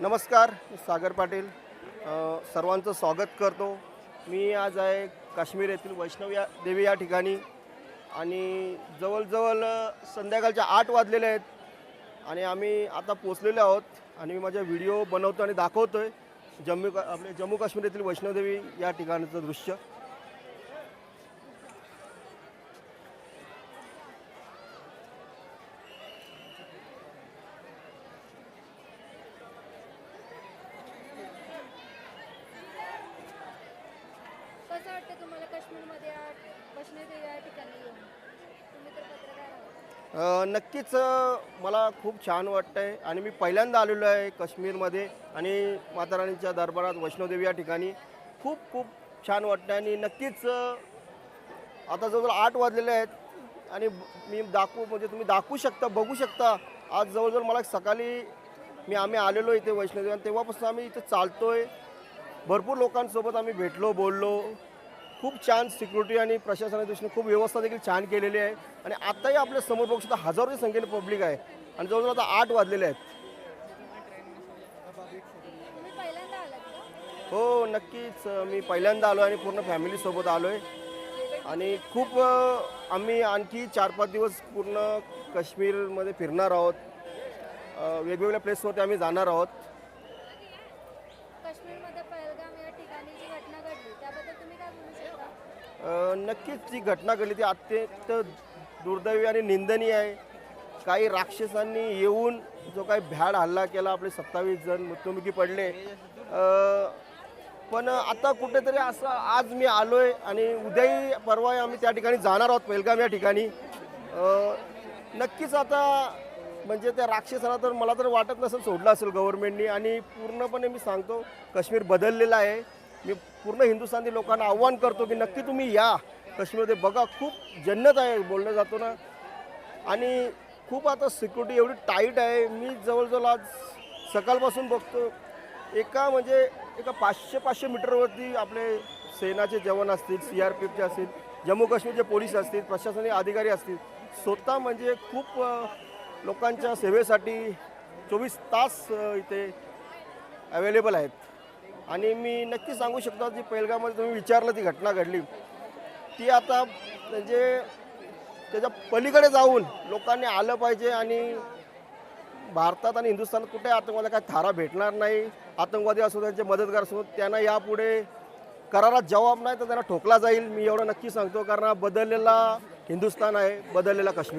नमस्कार सागर पाटील. सर्वांचं स्वागत करतो. मी आज आहे काश्मीर येथील वैष्णव या देवी या ठिकाणी आणि जवळजवळ संध्याकाळच्या आठ वाजलेले आहेत आणि आम्ही आता पोचलेलो आहोत आणि मी माझा व्हिडिओ बनवतो आणि दाखवतो आहे जम्मू का आपले जम्मू काश्मीर येथील वैष्णवदेवी या ठिकाणचं दृश्य. कसं वाटतं तुम्हाला काश्मीरमध्ये या वैष्णोदेवी या ठिकाणी येऊन? तुम्ही तर पत्रकार आहात. अ, नक्कीच अ, मला खूप छान वाटतं आहे आणि मी पहिल्यांदा आलेलो आहे काश्मीरमध्ये आणि माता राणीच्या दरबारात वैष्णोदेवी या ठिकाणी. खूप खूप छान वाटतं आणि नक्कीच अ, आता जवळजवळ आठ वाजलेले आहेत आणि ब- मी दाखवू म्हणजे तुम्ही दाखवू शकता बघू शकता. आज जवळजवळ मला सकाळी मी आम्ही आलेलो इथे वैष्णोदेवी आणि तेव्हापासून आम्ही इथे चालतोय. भरपूर लोकांसोबत आम्ही भेटलो बोललो. खूप छान सिक्युरिटी आणि प्रशासनाच्या दृष्टीने खूप व्यवस्था देखील छान केलेली आहे. आणि आत्ताही आपल्यासमोर बघू शकता हजारोच्या संख्येने पब्लिक आहे. आणि जवळजवळ आता आठ वाजलेले आहेत. हो नक्कीच. मी पहिल्यांदा आलो आणि पूर्ण फॅमिलीसोबत आलो आहे आणि खूप आम्ही आणखी चार पाच दिवस पूर्ण काश्मीरमध्ये फिरणार आहोत. वेगवेगळ्या प्लेसवरती आम्ही जाणार आहोत काश्मीरमध्ये पहलगाम या ठिकाणी जी घटना घडली त्याबद्दल तुम्ही काय बोलू शकता अ, नक्कीच जी घटना घडली ती अत्यंत दुर्दैवी आणि निंदनीय आहे. काही राक्षसांनी येऊन जो काही भ्याड हल्ला केला आपले सत्तावीस जण मृत्युमुखी पडले. पण आता कुठेतरी असं आज मी आलो आहे आणि उद्याही परवा आम्ही त्या ठिकाणी जाणार आहोत पेलगाम या ठिकाणी. नक्कीच आता म्हणजे त्या राक्षसाला तर मला तर वाटत नसेल सोडलं असेल गव्हर्नमेंटनी आणि पूर्णपणे मी सांगतो काश्मीर बदललेलं आहे. मी पूर्ण हिंदुस्थानी लोकांना आव्हान करतो की नक्की तुम्ही या. काश्मीरमध्ये बघा खूप जन्नत आहे बोललं जातो ना. आणि खूप आता सिक्युरिटी एवढी टाईट आहे. मी जवळजवळ आज सकाळपासून बघतो एका म्हणजे एका पाचशे पाचशे मीटरवरती आपले सेनाचे जवान असतील सी आर पी एफचे असतील जम्मू काश्मीरचे पोलीस असतील प्रशासनिक अधिकारी असतील स्वतः म्हणजे खूप लोकांच्या सेवेसाठी चोवीस तास इथे अवेलेबल आहेत. आणि मी नक्की सांगू शकतो जी पहिलगामध्ये तुम्ही विचारलं ती घटना घडली. ती आता म्हणजे त्याच्या पलीकडे जाऊन लोकांनी आलं पाहिजे आणि भारतात आणि हिंदुस्थानात कुठे आतंकवादी काय थारा भेटणार नाही आतंकवादी असो त्यांचे मदतगार असो त्यांना यापुढे करारात जबाब नाही तर त्यांना ठोकला जाईल. मी एवढं नक्की सांगतो कारण बदललेला हिंदुस्थान आहे बदललेला काश्मीर.